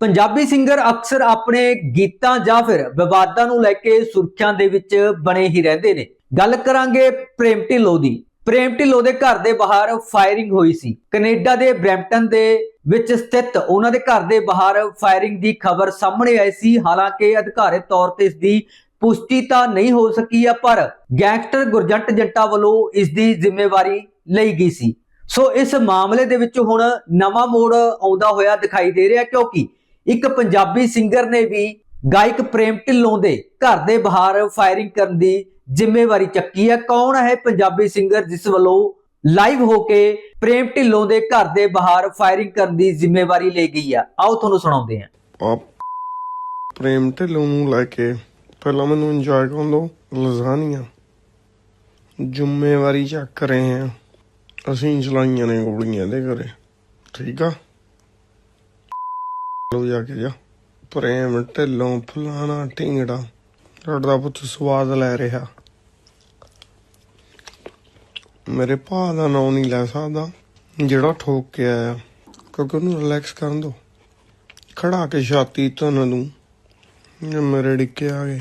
Punjabi singer ਅਕਸਰ ਆਪਣੇ ਗੀਤਾਂ ਜਾਂ ਫਿਰ ਵਿਵਾਦਾਂ ਨੂੰ ਲੈ ਕੇ ਸੁਰਖੀਆਂ ਦੇ ਵਿੱਚ ਬਣੇ ਹੀ ਰਹਿੰਦੇ ਨੇ। ਗੱਲ ਕਰਾਂਗੇ ਪ੍ਰੇਮ ਢਿੱਲੋਂ ਦੀ। ਪ੍ਰੇਮ ਢਿੱਲੋਂ ਦੇ ਘਰ ਦੇ ਬਾਹਰ ਫਾਇਰਿੰਗ ਹੋਈ ਸੀ। ਕੈਨੇਡਾ ਦੇ ਬ੍ਰੈਂਪਟਨ ਦੇ ਵਿੱਚ ਸਥਿਤ ਉਹਨਾਂ ਦੇ ਘਰ ਦੇ ਬਾਹਰ ਫਾਇਰਿੰਗ ਦੀ ਖਬਰ ਸਾਹਮਣੇ ਆਈ ਸੀ। ਹਾਲਾਂਕਿ ਅਧਿਕਾਰਿਤ ਤੌਰ ਤੇ ਇਸ ਦੀ ਪੁਸ਼ਟੀ ਤਾਂ ਨਹੀਂ ਹੋ ਸਕੀ ਹੈ ਪਰ ਗੈਂਗਸਟਰ ਗੁਰਜੰਟ ਜੰਟਾ ਵੱਲੋਂ ਇਸ ਦੀ ਜ਼ਿੰਮੇਵਾਰੀ ਲਈ ਗਈ ਸੀ। ਸੋ ਇਸ ਮਾਮਲੇ ਦੇ ਵਿੱਚ ਹੁਣ ਨਵਾਂ ਮੋੜ ਆਉਂਦਾ ਹੋਇਆ ਦਿਖਾਈ ਦੇ ਰਿਹਾ, ਕਿਉਂਕਿ ਇੱਕ ਪੰਜਾਬੀ ਸਿੰਗਰ ਨੇ ਵੀ ਗਾਇਕ ਪ੍ਰੇਮ ਢਿੱਲੋਂ ਦੇ ਘਰ ਦੇ ਬਾਹਰ ਫਾਇਰਿੰਗ ਕਰਨ ਦੀ ਜ਼ਿੰਮੇਵਾਰੀ ਚੱਕੀ ਹੈ। ਕੌਣ ਹੈ ਪੰਜਾਬੀ ਸਿੰਗਰ ਜਿਸ ਵੱਲੋਂ ਲਾਈਵ ਹੋ ਕੇ ਪ੍ਰੇਮ ਢਿੱਲੋਂ ਦੇ ਘਰ ਦੇ ਬਾਹਰ ਫਾਇਰਿੰਗ ਕਰਨ ਦੀ ਜ਼ਿੰਮੇਵਾਰੀ ਲਈ ਗਈ ਆ ਆਓ ਤੁਹਾਨੂੰ ਸੁਣਾਉਂਦੇ ਹਾਂ। ਪ੍ਰੇਮ ਢਿੱਲੋਂ ਨੂੰ ਲੈ ਕੇ ਪਹਿਲਾਂ ਮੈਨੂੰ ਇੰਜੋਏ ਕਰਨ ਦੋ ਲਜ਼ਾਨੀਆਂ। ਜ਼ਿੰਮੇਵਾਰੀ ਚੱਕ ਰਹੇ ਹਾਂ। ਅਸੀਂ ਚਲਾਈਆਂ ਨੇ ਗੋਲੀਆਂ ਦੇ ਘਰੇ। ਠੀਕ ਆ? ਲੋ ਜਾ ਕੇ ਜਾ। ਪ੍ਰੇਮ ਢਿੱਲੋਂ ਫਲਾਣਾ ਢਿੰਗੜਾ। ਤੁਹਾਡਾ ਪੁੱਤ ਸਵਾਦ ਲੈ ਰਿਹਾ। ਮੇਰੇ ਭਾ ਦਾ ਨਾਂ ਨਹੀਂ ਲੈ ਸਕਦਾ, ਜਿਹੜਾ ਠੋਕ ਕੇ ਆਇਆ ਕਿਉਂਕਿ ਉਹਨੂੰ ਰਿਲੈਕਸ ਕਰਨ ਦੋ। ਖੜਾ ਕੇ ਛਾਤੀ ਧਨ ਦੂੰ ਮੇਰੇ ਡਿੱਕੇ ਆ ਗਏ।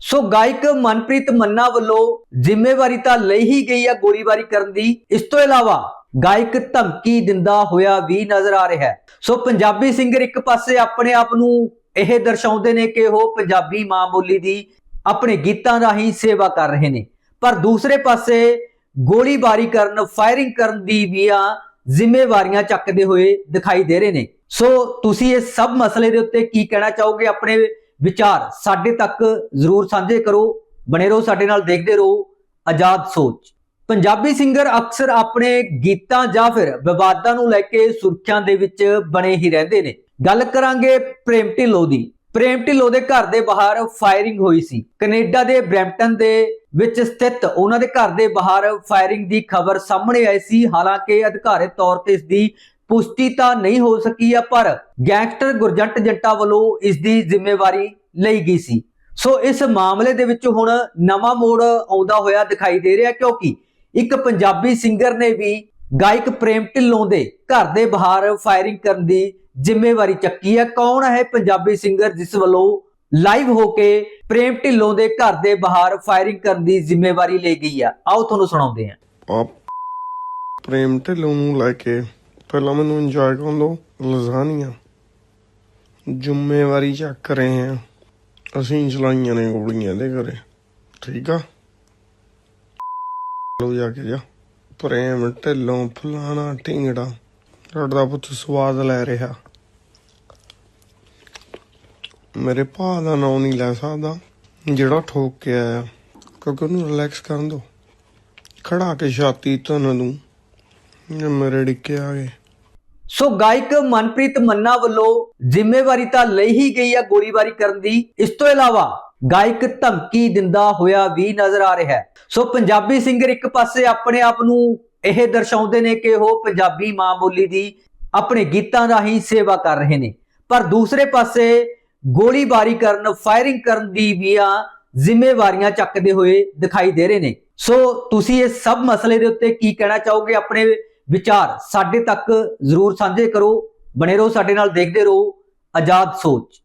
ਸੋ ਗਾਇਕ ਮਨਪ੍ਰੀਤ ਮੰਨਾ ਵੱਲੋਂ ਜ਼ਿੰਮੇਵਾਰੀ ਤਾਂ ਲਈ ਹੀ ਗਈ ਆ ਗੋਲੀਬਾਰੀ ਕਰਨ ਦੀ। ਇਸ ਤੋਂ ਇਲਾਵਾ ਗਾਇਕ ਧਮਕੀ ਦਿੰਦਾ ਹੋਇਆ ਵੀ ਨਜ਼ਰ ਆ ਰਿਹਾ ਹੈ। ਸੋ ਪੰਜਾਬੀ ਸਿੰਗਰ ਇੱਕ ਪਾਸੇ ਆਪਣੇ ਆਪ ਨੂੰ ਇਹ ਦਰਸਾਉਂਦੇ ਨੇ ਕਿ ਉਹ ਪੰਜਾਬੀ ਮਾਂ ਬੋਲੀ ਦੀ ਆਪਣੇ ਗੀਤਾਂ ਰਾਹੀਂ ਸੇਵਾ ਕਰ ਰਹੇ ਨੇ। ਪਰ ਦੂਸਰੇ ਪਾਸੇ ਗੋਲੀਬਾਰੀ ਕਰਨ ਫਾਇਰਿੰਗ ਕਰਨ ਦੀ ਵੀ ਆ ਜ਼ਿੰਮੇਵਾਰੀਆਂ ਚੱਕਦੇ ਹੋਏ ਦਿਖਾਈ ਦੇ ਰਹੇ ਨੇ। ਸੋ ਤੁਸੀਂ ਇਹ ਸਭ ਮਸਲੇ ਦੇ ਉੱਤੇ ਕੀ ਕਹਿਣਾ ਚਾਹੋਗੇ? ਆਪਣੇ ਵਿਚਾਰ ਸਾਡੇ ਤੱਕ ਜ਼ਰੂਰ ਸਾਂਝੇ ਕਰੋ, ਬਣੇ ਰਹੋ ਸਾਡੇ ਨਾਲ, ਦੇਖਦੇ ਰਹੋ ਆਜ਼ਾਦ ਸੋਚ। ਪੰਜਾਬੀ ਸਿੰਗਰ ਅਕਸਰ ਆਪਣੇ ਗੀਤਾਂ ਜਾਂ ਫਿਰ ਵਿਵਾਦਾਂ ਨੂੰ ਲੈ ਕੇ ਸੁਰਖੀਆਂ ਦੇ ਵਿੱਚ ਬਣੇ ਹੀ ਰਹਿੰਦੇ ਨੇ। ਗੱਲ ਕਰਾਂਗੇ ਪ੍ਰੇਮ ਢਿੱਲੋਂ ਦੀ। ਪ੍ਰੇਮ ਢਿੱਲੋਂ ਦੇ ਘਰ ਦੇ ਬਾਹਰ ਫਾਇਰਿੰਗ ਹੋਈ ਸੀ। ਕੈਨੇਡਾ ਦੇ ਬ੍ਰੈਂਪਟਨ ਦੇ ਵਿੱਚ ਸਥਿਤ ਉਹਨਾਂ ਦੇ ਘਰ ਦੇ ਬਾਹਰ ਫਾਇਰਿੰਗ ਦੀ ਖਬਰ ਸਾਹਮਣੇ ਆਈ ਸੀ। ਹਾਲਾਂਕਿ ਅਧਿਕਾਰਿਤ ਤੌਰ ਤੇ ਇਸ ਦੀ ਪੁਸ਼ਟੀ ਤਾਂ ਨਹੀਂ ਹੋ ਸਕੀ ਹੈ ਪਰ ਗੈਂਗਸਟਰ ਗੁਰਜੰਟ ਜੰਟਾ ਵੱਲੋਂ ਇਸ ਦੀ ਜ਼ਿੰਮੇਵਾਰੀ ਲਈ ਗਈ ਸੀ। ਸੋ ਇਸ ਮਾਮਲੇ ਦੇ ਵਿੱਚ ਹੁਣ ਨਵਾਂ ਮੋੜ ਆਉਂਦਾ ਹੋਇਆ ਦਿਖਾਈ ਦੇ ਰਿਹਾ, ਕਿਉਂਕਿ ਇੱਕ ਪੰਜਾਬੀ ਸਿੰਗਰ ਨੇ ਵੀ ਗਾਇਕ ਪ੍ਰੇਮ ਢਿੱਲੋਂ ਦੇ ਘਰ ਦੇ ਬਾਹਰ ਫਾਇਰਿੰਗ ਕਰਨ ਦੀ ਜ਼ਿੰਮੇਵਾਰੀ ਚੱਕੀ ਹੈ। ਕੌਣ ਹੈ ਪੰਜਾਬੀ ਸਿੰਗਰ ਜਿਸ ਵੱਲੋਂ ਲਾਈਵ ਹੋ ਕੇ ਪ੍ਰੇਮ ਢਿੱਲੋਂ ਦੇ ਘਰ ਦੇ ਬਾਹਰ ਫਾਇਰਿੰਗ ਕਰਨ ਦੀ ਜ਼ਿੰਮੇਵਾਰੀ ਲਈ ਗਈ ਆ ਆਓ ਤੁਹਾਨੂੰ ਸੁਣਾਉਂਦੇ ਹਾਂ। ਪ੍ਰੇਮ ਢਿੱਲੋਂ ਨੂੰ ਲੈ ਕੇ ਪਹਿਲਾਂ ਮੈਨੂੰ ਇੰਜੋਏ ਕਰਨ ਦੋ ਲਜ਼ਾਨੀਆਂ। ਜ਼ਿੰਮੇਵਾਰੀ ਚੱਕ ਰਹੇ ਹਾਂ। ਅਸੀਂ ਚਲਾਈਆਂ ਨੇ ਗੋਲੀਆਂ ਦੇ ਘਰੇ। ਠੀਕ ਆ? ਲੋ ਜਾ ਕੇ ਜਾ। ਪ੍ਰੇਮ ਢਿੱਲੋਂ ਫਲਾਣਾ ਢਿੰਗੜਾ। ਤੁਹਾਡਾ ਪੁੱਤ ਸਵਾਦ ਲੈ ਰਿਹਾ। ਮੇਰੇ ਭਾ ਦਾ ਨਾਂ ਨਹੀਂ ਲੈ ਸਕਦਾ, ਜਿਹੜਾ ਠੋਕ ਕੇ ਆਇਆ। ਕਿਉਂਕਿ ਉਹਨੂੰ ਰਿਲੈਕਸ ਕਰਨ ਦੋ। ਖੜਾ ਕੇ ਛਾਤੀ ਧਨ ਦੂੰ। ਮੇਰੇ ਡਿੱਕੇ ਆ ਗਏ। ਸੋ ਗਾਇਕ ਮਨਪ੍ਰੀਤ ਮੰਨਾ ਵੱਲੋਂ ਜ਼ਿੰਮੇਵਾਰੀ ਤਾਂ ਲਈ ਹੀ ਗਈ ਆ ਗੋਲੀਬਾਰੀ ਕਰਨ ਦੀ। ਇਸ ਤੋਂ ਇਲਾਵਾ ਗਾਇਕ ਧਮਕੀ ਦਿੰਦਾ ਹੋਇਆ ਵੀ ਨਜ਼ਰ ਆ ਰਿਹਾ ਹੈ। ਸੋ ਪੰਜਾਬੀ ਸਿੰਗਰ ਇੱਕ ਪਾਸੇ ਆਪਣੇ ਆਪ ਨੂੰ ਇਹ ਦਰਸਾਉਂਦੇ ਨੇ ਕਿ ਉਹ ਪੰਜਾਬੀ ਮਾਂ ਬੋਲੀ ਦੀ ਆਪਣੇ ਗੀਤਾਂ ਰਾਹੀਂ ਸੇਵਾ ਕਰ ਰਹੇ ਨੇ। ਪਰ ਦੂਸਰੇ ਪਾਸੇ ਗੋਲੀਬਾਰੀ ਕਰਨ ਫਾਇਰਿੰਗ ਕਰਨ ਦੀ ਵੀ ਆ ਜ਼ਿੰਮੇਵਾਰੀਆਂ ਚੱਕਦੇ ਹੋਏ ਦਿਖਾਈ ਦੇ ਰਹੇ ਨੇ। ਸੋ ਤੁਸੀਂ ਇਹ ਸਭ ਮਸਲੇ ਦੇ ਉੱਤੇ ਕੀ ਕਹਿਣਾ ਚਾਹੋਗੇ? ਆਪਣੇ ਵਿਚਾਰ ਸਾਡੇ ਤੱਕ ਜ਼ਰੂਰ ਸਾਂਝੇ ਕਰੋ, ਬਣੇ ਰਹੋ ਸਾਡੇ ਨਾਲ, ਦੇਖਦੇ ਰਹੋ ਆਜ਼ਾਦ ਸੋਚ।